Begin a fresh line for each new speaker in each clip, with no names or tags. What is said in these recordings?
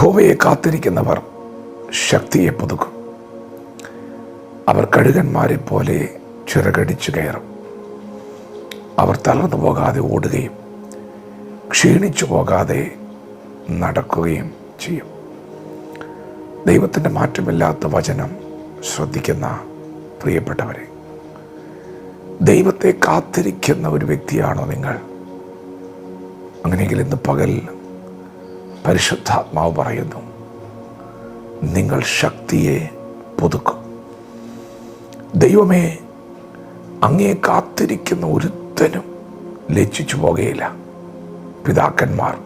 യഹോവയെ കാത്തിരിക്കുന്നവർ ശക്തിയെ പുതുക്കും. അവർ കഴുകന്മാരെ പോലെ ചിറകടിച്ചു കയറും. അവർ തളർന്നു പോകാതെ ഓടുകയും ക്ഷീണിച്ചു പോകാതെ നടക്കുകയും ചെയ്യും. ദൈവത്തിന്റെ മാറ്റമില്ലാത്ത വചനം ശ്രദ്ധിക്കുന്ന പ്രിയപ്പെട്ടവരെ ദൈവത്തെ കാത്തിരിക്കുന്ന ഒരു വ്യക്തിയാണോ നിങ്ങൾ? അങ്ങനെയെങ്കിൽ ഇന്ന് പകൽ പരിശുദ്ധാത്മാവ് പറയുന്നു നിങ്ങൾ ശക്തിയെ പുതുക്കും. ദൈവമേ അങ്ങേ കാത്തിരിക്കുന്ന ഒരുത്തനും ലജ്ജിച്ചു പോകുകയില്ല പിതാക്കന്മാർ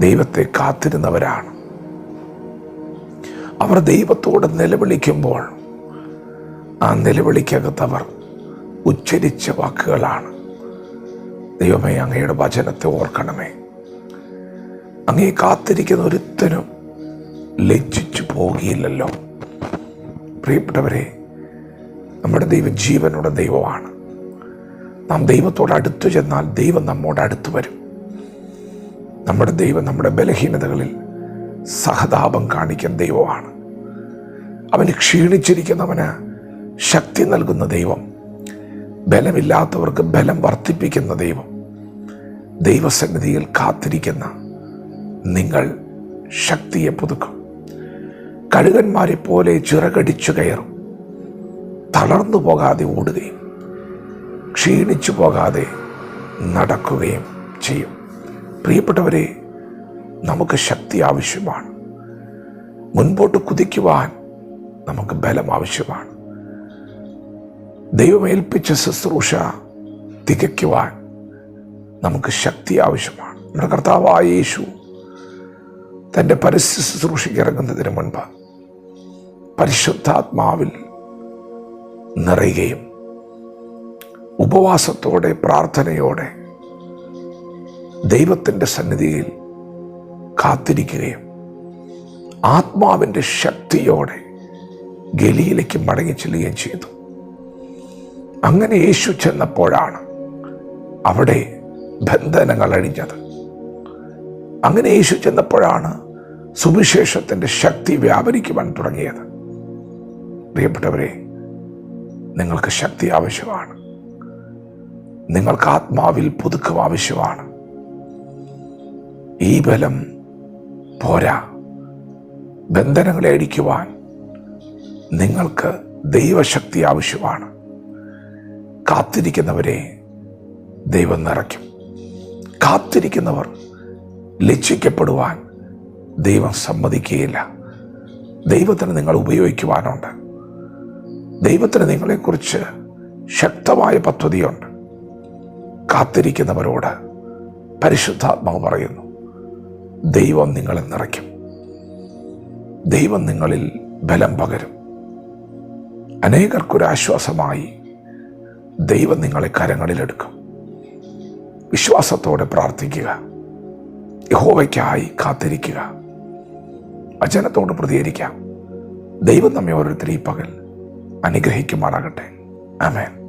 ദൈവത്തെ കാത്തിരുന്നവരാണ്. അവർ ദൈവത്തോട് നിലവിളിക്കുമ്പോൾ ആ നിലവിളിക്കകത്തവർ ഉച്ചരിച്ച വാക്കുകളാണ്. ദൈവമേ അങ്ങയുടെ വചനത്തെ ഓർക്കണമേ. അങ്ങേ കാത്തിരിക്കുന്ന ഒരുത്തനും ലജ്ജിച്ചു പോകുകയില്ലല്ലോ പ്രിയപ്പെട്ടവരെ നമ്മുടെ ദൈവം ജീവനുള്ള ദൈവമാണ്. നാം ദൈവത്തോട് അടുത്തു ചെന്നാൽ ദൈവം നമ്മോട് അടുത്തു വരും. നമ്മുടെ ദൈവം നമ്മുടെ ബലഹീനതകളിൽ സഹതാപം കാണിക്കുന്ന ദൈവമാണ്. അവന് ക്ഷീണിച്ചിരിക്കുന്നവന് ശക്തി നൽകുന്ന ദൈവം. ബലമില്ലാത്തവർക്ക് ബലം വർദ്ധിപ്പിക്കുന്ന ദൈവം. ദൈവസന്നിധിയിൽ കാത്തിരിക്കുന്ന നിങ്ങൾ ശക്തിയെ പുതുക്കും. കഴുകന്മാരെ പോലെ ചിറകടിച്ചു കയറും. തളർന്നു പോകാതെ ഓടുകയും ക്ഷീണിച്ചു പോകാതെ നടക്കുകയും ചെയ്യും. പ്രിയപ്പെട്ടവരെ നമുക്ക് ശക്തി ആവശ്യമാണ്. മുൻപോട്ട് കുതിക്കുവാൻ നമുക്ക് ബലം ആവശ്യമാണ്. ദൈവമേൽപ്പിച്ച ശുശ്രൂഷ തികയ്ക്കുവാൻ നമുക്ക് ശക്തി ആവശ്യമാണ്. നമ്മുടെ കർത്താവായ യേശു തന്റെ പരസ്യ ശുശ്രൂഷയ്ക്ക് ഇറങ്ങുന്നതിന് മുൻപ് പരിശുദ്ധാത്മാവിൽ നിറയുകയും ഉപവാസത്തോടെ പ്രാർത്ഥനയോടെ ദൈവത്തിന്റെ സന്നിധിയിൽ കാത്തിരിക്കുകയും ആത്മാവിന്റെ ശക്തിയോടെ ഗലിയിലേക്ക് മടങ്ങി ചെല്ലുകയും ചെയ്തു. അങ്ങനെ യേശു ചെന്നപ്പോഴാണ് അവിടെ ബന്ധനങ്ങൾ അഴിഞ്ഞത്. അങ്ങനെ യേശു ചെന്നപ്പോഴാണ് സുവിശേഷത്തിന്റെ ശക്തി വ്യാപരിക്കുവാൻ തുടങ്ങിയത്. പ്രിയപ്പെട്ടവരെ നിങ്ങൾക്ക് ശക്തി ആവശ്യമാണ്. നിങ്ങൾക്ക് ആത്മാവിൽ പുതുക്കം ആവശ്യമാണ്. ഈ ബലം പോരാ. ബന്ധനങ്ങളെ അടിക്കുവാൻ നിങ്ങൾക്ക് ദൈവശക്തി ആവശ്യമാണ്. കാത്തിരിക്കുന്നവരെ ദൈവം നിറയ്ക്കും. കാത്തിരിക്കുന്നവർ ലജ്ജിക്കപ്പെടുവാൻ ദൈവം സമ്മതിക്കുകയില്ല. ദൈവത്തിന് നിങ്ങൾ ഉപയോഗിക്കുവാനുണ്ട്. ദൈവത്തിന് നിങ്ങളെക്കുറിച്ച് ശക്തമായ പദ്ധതിയുണ്ട്. കാത്തിരിക്കുന്നവരോട് പരിശുദ്ധാത്മാവ് പറയുന്നു ദൈവം നിങ്ങളെ നിറയ്ക്കും. ദൈവം നിങ്ങളിൽ ബലം പകരും. അനേകർക്കൊരാശ്വാസമായി ദൈവം നിങ്ങളെ കരങ്ങളിലെടുക്കും. വിശ്വാസത്തോടെ പ്രാർത്ഥിക്കുക. യഹോവയ്ക്കായി കാത്തിരിക്കുക. വചനത്തോട് പ്രതികരിക്കാം. ദൈവം നമ്മെ ഓരോരുത്തരും ഈ പകൽ അനുഗ്രഹിക്കുമാറാകട്ടെ. ആമേൻ.